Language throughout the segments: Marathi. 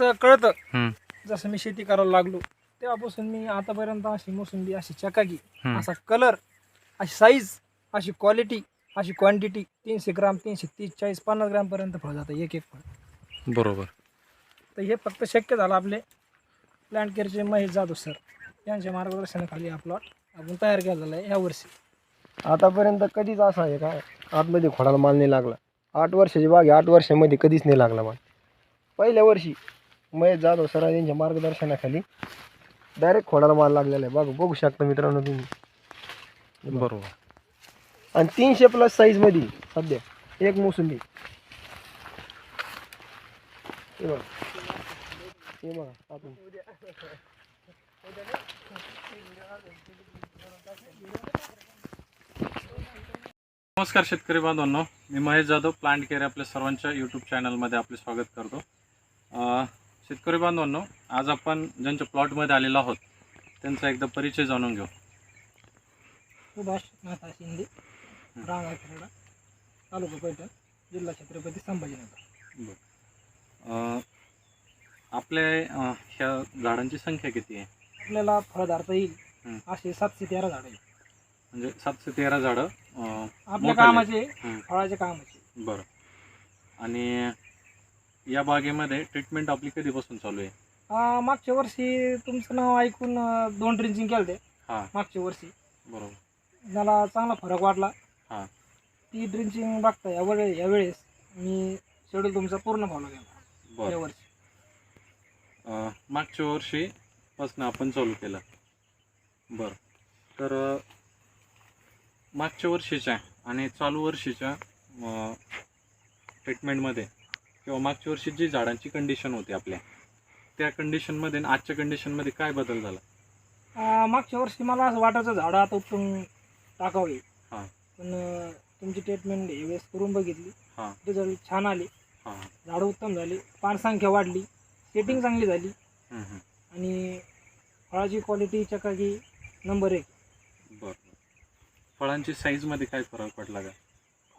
जसं कळतं. हम्म. जसं मी शेती करायला लागलो तेव्हापासून मी आतापर्यंत अशी मोसंबी अशी चकाकी हम्म. असा कलर अशी साईज अशी क्वालिटी अशी क्वांटिटी तीनशे ग्राम तीनशे तीस चाळीस पन्नास ग्रामपर्यंत फळ जातं एक एक फळ. बरोबर. तर हे फक्त शक्य झालं आपले प्लांट केअरचे महेश जाधव सर यांच्या मार्गदर्शनाखाली हा प्लॉट आपण तयार केलेला आहे ह्या वर्षी आतापर्यंत कधीच असं आहे का आतमध्ये खोडाला माल नाही लागला. आठ वर्षाची बाग आहे आठ वर्षामध्ये कधीच नाही लागला माल. पहिल्या वर्षी महेश जाधव सर यांच्या मार्गदर्शनाखाली डायरेक्ट खोडाला माल लागलेला आहे. बघ बघू शकता मित्रांनो तुम्ही. बरोबर. आणि तीनशे प्लस साईजमध्ये सध्या एक मोसंबी. हे बघा. हे बघा आपण. नमस्कार शेतकरी बांधवांनो. मी महेश जाधव प्लांट केअर आपल्या सर्वांच्या यूट्यूब चॅनलमध्ये आपले स्वागत करतो. अं, शेतकरी बांधवांनो आज आपण ज्यांच्या प्लॉटमध्ये आलेलो आहोत त्यांचा एकदा परिचय जाणून घेऊ. सुभाष नाथा शिंदे रांगा खेरडा तालुका पैठण जिल्हा छत्रपती संभाजीनगर. अं, आपल्या अं, ह्या झाडांची संख्या किती आहे? आपल्याला फळ धारता येईल. हम्म. असे सातशे तेरा झाड आहे म्हणजे सातशे तेरा झाडं अं, आपल्या मोठाले. कामाचे हम्म. फळाच्या कामाचे. बरं. आणि या बागेमध्ये ट्रीटमेंट आपली कधीपासून चालू आहे? अं, मागच्या वर्षी तुमचं नाव ऐकून अं, दोन ड्रिंचिंग केलं ते हां. मागच्या वर्षी. बरोबर. मला चांगला फरक वाटला. हां. ती ड्रिंचिंग बघता यावेळेस यावेळेस मी शेड्यूल तुमचा पूर्ण फॉलो केला. बरं. यावर्षी अं, मागच्या वर्षीपासून आपण चालू केलं. बरं. तर अं, मागच्या वर्षीच्या आणि चालू वर्षीच्या ट्रीटमेंटमध्ये किंवा मागच्या वर्षी जी झाडांची कंडिशन होती आपल्या त्या कंडिशनमध्ये आजच्या कंडिशनमध्ये काय बदल झाला? अं, मागच्या वर्षी मला असं वाटायचं झाडं आता उपटून टाकावे. हां. पण अं, तुमची ट्रीटमेंट वेळेस करून बघितली. हां. रिझल्ट छान आले. हां. हां झाडं उत्तम झाली. पानसंख्या वाढली. सेटिंग चांगली झाली. आणि फळाची क्वालिटी चकाकी नंबर एक. बरं. फळांची साईजमध्ये काय फरक पडला का?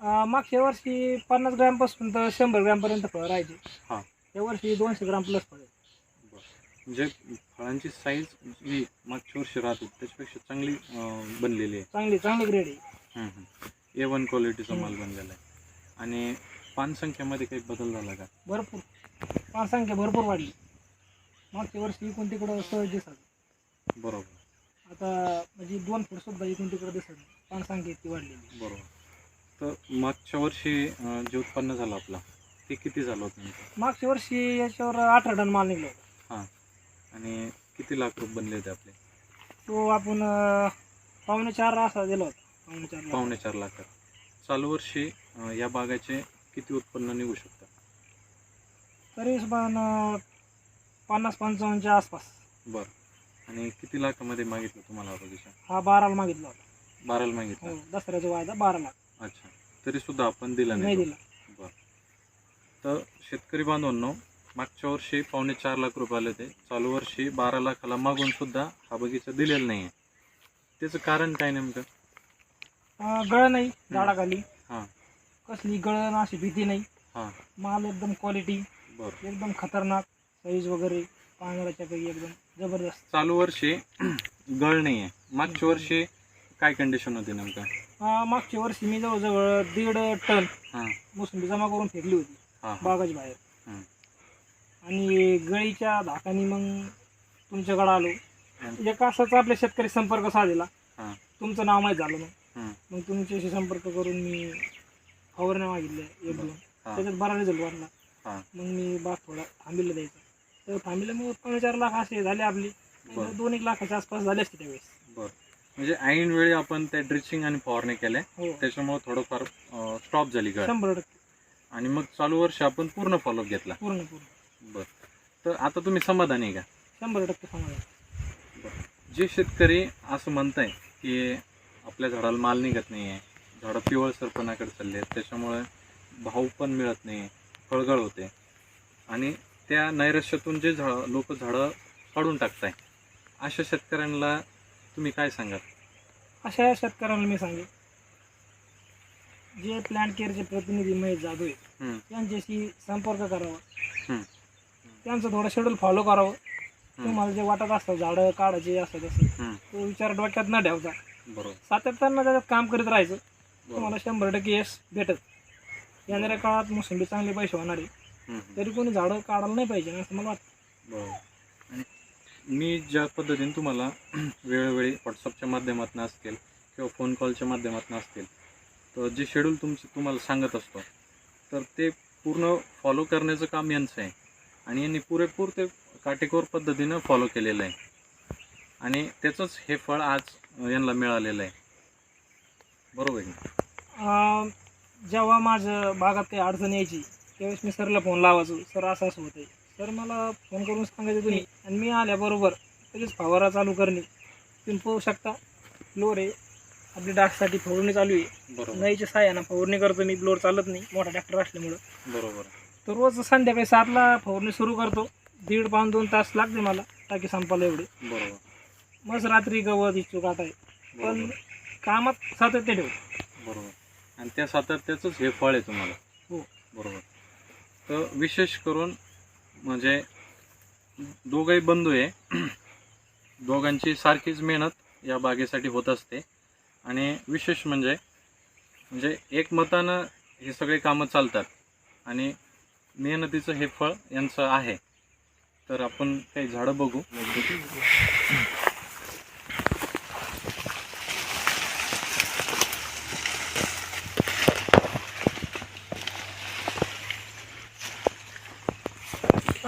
अं, मागच्या वर्षी पन्नास ग्रॅमपासून तर शंभर ग्रॅमपर्यंत फळं राहायचे. हां. या वर्षी दोनशे ग्रॅम प्लस फळ म्हणजे फळांची साईज जी मागच्या वर्षी राहत होती त्याच्यापेक्षा चांगली अं, बनलेली आहे. चांगली चांगली ग्रेड आहे. ए वन क्वालिटीचा. माल बनलेला आहे. आणि पानसंख्येमध्ये काही बदल झाला का? भरपूर. पानसंख्या भरपूर वाढली. मागच्या वर्षी इकडून तिकडं सहज दिसत बरोबर. आता म्हणजे दोन फूट सुद्धा इकडून तिकडं दिसत नाही पानसंख्या इतकी वाढलेली बरोबर. तर मागच्या वर्षी अं, जे उत्पन्न झालं आपलं ते किती झालं होतं नेमकं? मागच्या वर्षी याच्यावर अठरा टन माल निघला हां. आणि किती लाख रुपये बनले होते आपले? तो आपण अं, पावणे चार असा दिला होता. पावणे चार लाख. पावणे चार लाखात चालू वर्षी अं, या बागाचे किती उत्पन्न निघू शकतं? तरी पण अं, पन्नास पंचावन्नच्या आसपास. बरं. आणि किती लाखामध्ये मागितलं तुम्हाला हा बगीचा? हा बाराला मागितला होता. बाराला मागितलं. हो दसऱ्याचा वायदा बारा लाख अच्छा. तरी सुद्धा आपण दिला नाही नाही दिला. बर. तर शेतकरी बांधवांनो मागच्या वर्षी पावणे चार लाख रुपये आले होते. चालू वर्षी बारा लाखाला मागून सुद्धा हा बगीचा दिलेला नाही आहे त्याचं कारण काय नेमकं? अं, गळ नाही झाडाखाली. हां. कसली गळण अशी भीती नाही. हां. माल एकदम क्वालिटी बरं. एकदम खतरनाक साईज वगैरे पांढऱ्याच्या पैकी एकदम जबरदस्त. चालू वर्षी गळ नाही आहे मागच्या वर्षी काय कंडिशन होती नेमकं? अं, मागच्या वर्षी मी जवळजवळ दीड टन हां. मोसंबी जमा करून फेकली होती हां बागाच्या बाहेर. हं. आणि गळीच्या धाकानी मग तुमच्याकडे आलो. एक असाच आपल्या शेतकरी संपर्क साधला. हां. तुमचं नाव माहीत झालं मग हं. मग तुमच्याशी संपर्क करून मी फवारण्या मागितल्या एक दोन. हां. त्याच्यात बरा रिझल्ट वाटला हां. मग मी बाग थोडा थांबिला द्यायचा. तर थांबिला मग पावणे चार लाख असे झाले आपले. बरं. दोन एक लाखाच्या आसपास झाले असते त्यावेळेस. बरं. म्हणजे ऐन वेळी आपण त्या ड्रिचिंग आणि फवारणी केल्या. हो. त्याच्यामुळे थोडंफार स्टॉप झाली गळ. शंभर टक्के. आणि मग चालू वर्षी आपण पूर्ण फॉलोअप घेतला. पूर्ण पूर्ण. बर. तर आता तुम्ही समाधानी आहे का? शंभर टक्के समाधान. जे शेतकरी असं म्हणताय की आपल्या झाडाला माल निघत नाही आहे झाडं पिवळसरपणाकडे चालले आहेत त्याच्यामुळे भाव पण मिळत नाही फळगळ होते. आणि त्या नैराश्यातून जे झाड लोक झाडं काढून टाकताय अशा शेतकऱ्यांना तुम्ही काय सांगाल? अशा शेतकऱ्यांना मी सांगेन. जे प्लांट केअरचे प्रतिनिधी महेश जाधव आहेत हम्म, त्यांच्याशी संपर्क करावा. हम्म. त्यांचं थोडं शेड्यूल फॉलो करावं. तुम्हाला जे वाटत असतं झाडं काढायचे असं तसं हम्म. तो विचार डोक्यात न ठेवता. बरोबर. सातत्यानं त्याच्यात काम करीत राहायचं. तुम्हाला शंभर टक्के यश भेटत. येणाऱ्या काळात मोसंबी चांगले पैसे होणार आहे. हम्म. तरी कोणी झाडं काढायला नाही पाहिजे असं मला वाटतं. बरोबर. आणि मी ज्या पद्धतीने तुम्हाला वेळोवेळी व्हॉट्सअपच्या माध्यमातून असतील किंवा फोन कॉलच्या माध्यमातून असतील तर जे शेड्यूल तुमचं तुम्हाला सांगत असतो तर ते पूर्ण फॉलो करण्याचं काम यांचं आहे. आणि यांनी पुरेपूर ते काटेकोर पद्धतीनं फॉलो केलेलं आहे. आणि त्याचंच हे फळ आज यांना मिळालेलं आहे. बरोबर आहे जेव्हा माझं बागात काही अडचण यायची त्यावेळेस मी सरला फोन लावायचो. सर असं असं आहे सर मला फोन करून सांगायचं तुम्ही. आणि मी आल्याबरोबर लगेच फवारा चालू करणे. तुम्ही पाहू शकता फ्लोर आहे. आपली डाससाठी फवारणी चालू आहे. बरोबर. नाहीच्या साह्यानं फवारणी करतो मी फ्लोर चालत नाही. मोठा ट्रॅक्टर असल्यामुळं. बरोबर. तर रोज संध्याकाळी सातला फवारणी सुरू करतो. दीड पाऊन दोन तास लागते मला टाकी संपायला एवढे. बरोबर. मग रात्री गवत इच्छू काटाय पण बरोबर. कामात सातत्य ठेवतो. बरोबर. आणि त्या सातत्याचंच हे फळ आहे तुम्हाला. हो. बरोबर. तर विशेष करून म्हणजे दोघंही बंधू आहे. दोघांची सारखीच मेहनत या बागेसाठी होत असते. आणि विशेष म्हणजे म्हणजे एकमतानं हे सगळे कामं चालतात. आणि मेहनतीचं हे फळ यांचं आहे. तर आपण काही झाडं बघू.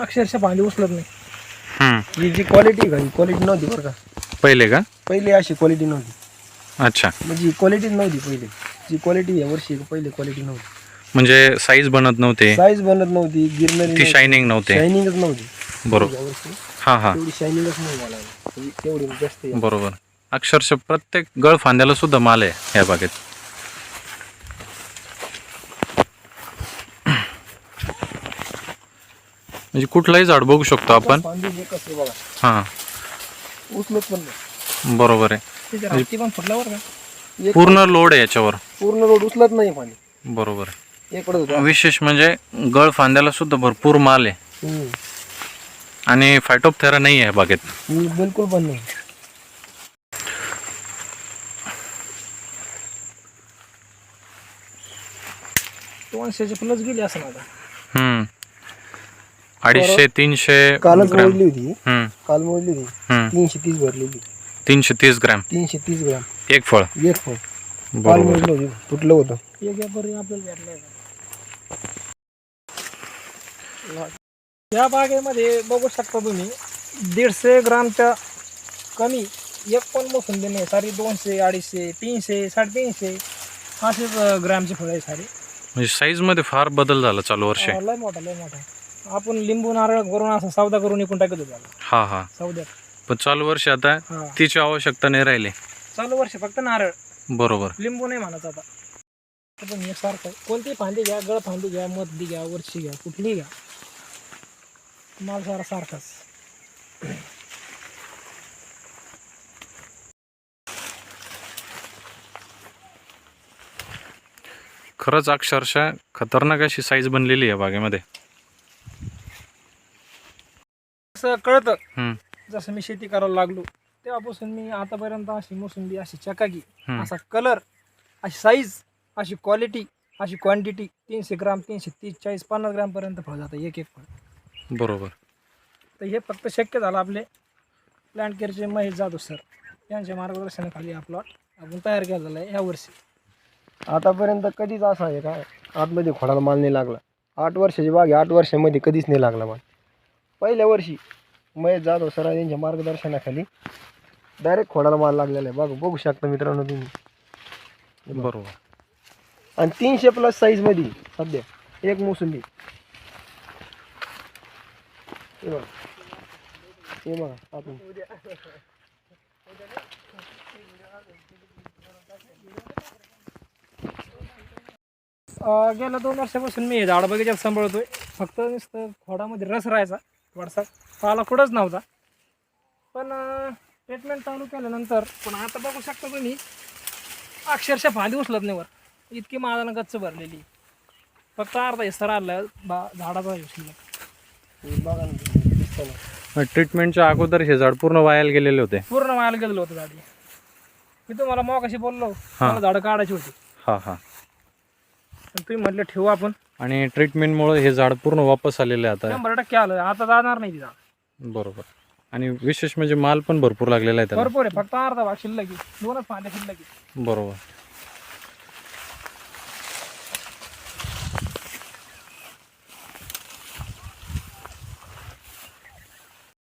अक्षरशः भांडी उचलत नाही. ही जी क्वालिटी का ही क्वालिटी नव्हती बरं का. पहिले का? पहिली अशी क्वालिटी नव्हती. अच्छा. म्हणजे क्वालिटीच नव्हती पहिले. जी क्वालिटी या वर्षी पहिले क्वालिटी नव्हती. म्हणजे साईज बनत नव्हते. साईज बनत नव्हती गिरनरी शायनिंग नव्हते. शायनिंगच नव्हती. बरोबर. हां हां. तेवढी शायनिंगच नाही मला म्हणजे तेवढी जास्त आहे. बरोबर. अक्षरशः प्रत्येक गळ फांद्याला सुद्धा माल आहे या बागेत. म्हणजे कुठलाही झाड बघू शकतो आपण. हां उचलत पण बरोबर आहे. पण फुटल्यावर का? एक पूर्ण लोड आहे याच्यावर. पूर्ण रोड उचलत नाही फांदी बरोबर आहे. विशेष म्हणजे गळ फांद्याला सुद्धा भरपूर माल आहे. आणि फायटोपथेरा नाही आहे बागेत. बिलकुल पण नाही. दोनशेचे प्लस गेली असं माझा हम्म. अडीचशे तीनशे कालच ग्रॅम. मोजली होती. हम्म, काल मोजली होती. हम्म. तीनशे तीस भरलेली तीनशे तीस ग्रॅम. तीनशे तीस ग्राम. एक फळ. एक फळ. काल बरोबर. मोजलं होती. तुटलं होतं. या बागेमध्ये बघू शकता तुम्ही दीडशे ग्रामच्या कमी एक पण मोसंबी नाही. सारी दोनशे अडीचशे तीनशे साडेतीनशे असेच अं, ग्रामचे फळं आहे सारे. म्हणजे साईजमध्ये फार बदल झाला चालू वर्षी. अं, लय मोठा लय मोठा. आपण लिंबू नारळ करून असं सौदा करून इकून टाकत होतो. हा हा. सौद्यात. पण चालू वर्षी आता हा. तिची आवश्यकता नाही राहिली. चालू वर्ष फक्त नारळ. बरोबर. लिंबू नाही म्हणत आता. आता मी सारखं. कोणती फांदी घ्या गळ फांदी घ्या मधली घ्या वरची घ्या कुठली घ्या. माल सारा सारखाच. खरंच अक्षरशः खतरनाक अशी साईज बनलेली आहे बागेमध्ये. असं कळतं हम्म, जसं मी शेती करायला लागलो तेव्हापासून मी आतापर्यंत अशी मोसंबी अशी चकाकी हम्म. असा कलर अशी साईज अशी क्वालिटी अशी क्वांटिटी तीनशे ग्राम तीनशे तीस चाळीस पन्नास ग्रामपर्यंत फळ जातं एक एक फळ. बरोबर. तर हे फक्त शक्य झालं आपले प्लांट केअरचे महेश जाधव सर यांच्या मार्गदर्शनाखाली हा प्लॉट आपण तयार केलेला आहे ह्या वर्षी आतापर्यंत कधीच असं आहे का आतमध्ये खोडाला माल नाही लागला. आठ वर्षाची बाग आहे आठ वर्षामध्ये कधीच नाही लागला माल. पहिल्या वर्षी महेश जाधव सर यांच्या मार्गदर्शनाखाली डायरेक्ट खोडाला माल लागलेला आहे. बघ बघू शकता मित्रांनो तुम्ही. बरोबर. आणि तीनशे प्लस साईजमध्ये सध्या एक मोसंबी. हे बघा. हे बघा आपण अं, गेल्या दोन वर्षापासून मी हे झाड बगीच्यात सांभाळतोय. फक्त नुसतं खोडामध्ये रस राहायचा. थोडासा पाला कुठंच नव्हता. पण ट्रीटमेंट चालू केल्यानंतर पण आता बघू शकता तुम्ही अक्षरशः फांदी उचलत नाही वर. इतकी माळानं गच्च भरलेली. फक्त अर्धा हिस्सा राहिला बा झाडाचा शिल्लक हे बघा ना ट्रीटमेंटच्या अगोदर हे झाड पूर्ण वायाला गेलेले होते. पूर्ण व्हायला गेलेलं होतं झाडी मी तुम्हाला मग कशी बोललो हा. मला झाडं काढायची होती. हां हां. तुम्ही म्हटलं ठेवू आपण. आणि ट्रीटमेंटमुळे हे झाड पूर्ण वापस आलेले आहे आता. शंभर टक्के आलं. आता जाणार नाही ती झाड. बरोबर. आणि विशेष म्हणजे माल पण भरपूर लागलेला आहे त्याला. भरपूर आहे. फक्त अर्धा भाग शिल्लक आहे. दोनच फांद्या शिल्लक आहे. बरोबर.